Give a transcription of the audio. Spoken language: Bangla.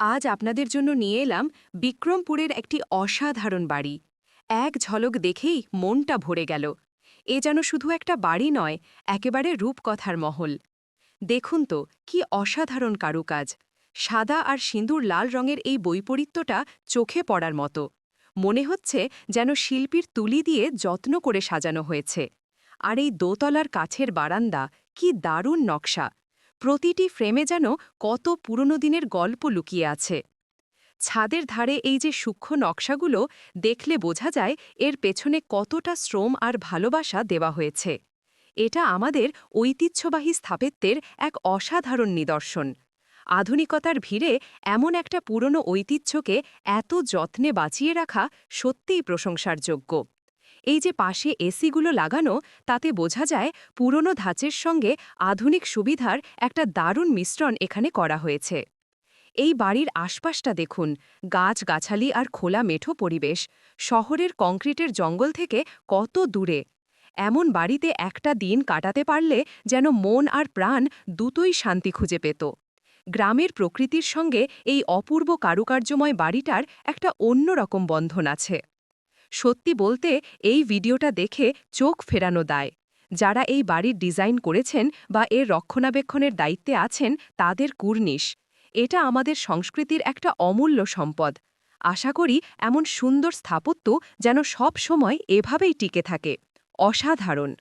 আজ আপনাদের জন্য নিয়ে এলাম বিক্রমপুরের একটি অসাধারণ বাড়ি। এক ঝলক দেখেই মনটা ভরে গেল। এ যেন শুধু একটা বাড়ি নয়, একেবারে রূপকথার মহল। দেখুন তো, কি অসাধারণ কারুকাজ। সাদা আর সিঁদুর লাল রঙের এই বৈপরীত্যটা চোখে পড়ার মতো। মনে হচ্ছে যেন শিল্পীর তুলি দিয়ে যত্ন করে সাজানো হয়েছে। আর এই দোতলার কাছের বারান্দা, কি দারুণ নকশা। প্রতিটি ফ্রেমে যেন কত পুরনো দিনের গল্প লুকিয়ে আছে। ছাদের ধারে এই যে সূক্ষ্ম নকশাগুলো, দেখলে বোঝা যায় এর পেছনে কতটা শ্রম আর ভালোবাসা দেওয়া হয়েছে। এটা আমাদের ঐতিহ্যবাহী স্থাপত্যের এক অসাধারণ নিদর্শন। আধুনিকতার ভিড়ে এমন একটা পুরনো ঐতিহ্যকে এত যত্নে বাঁচিয়ে রাখা সত্যিই প্রশংসার যোগ্য। এই যে পাশে এসিগুলো লাগানো, তাতে বোঝা যায় পুরনো ধাঁচের সঙ্গে আধুনিক সুবিধার একটা দারুণ মিশ্রণ এখানে করা হয়েছে। এই বাড়ির আশপাশটা দেখুন, গাছ-গাছালি আর খোলা মেঠো পরিবেশ। শহরের কংক্রিটের জঙ্গল থেকে কত দূরে। এমন বাড়িতে একটা দিন কাটাতে পারলে যেন মন আর প্রাণ দুটোই শান্তি খুঁজে পেত। গ্রামের প্রকৃতির সঙ্গে এই অপূর্ব কারুকার্যময় বাড়িটার একটা অন্যরকম বন্ধন আছে। সত্যি বলতে, এই ভিডিওটা দেখে চোখ ফেরানো দায়। যারা এই বাড়ির ডিজাইন করেছেন বা এর রক্ষণাবেক্ষণের দায়িত্বে আছেন, তাদের কুর্নিশ। এটা আমাদের সংস্কৃতির একটা অমূল্য সম্পদ। আশা করি এমন সুন্দর স্থাপত্য যেন সব সময় এভাবেই টিকে থাকে। অসাধারণ।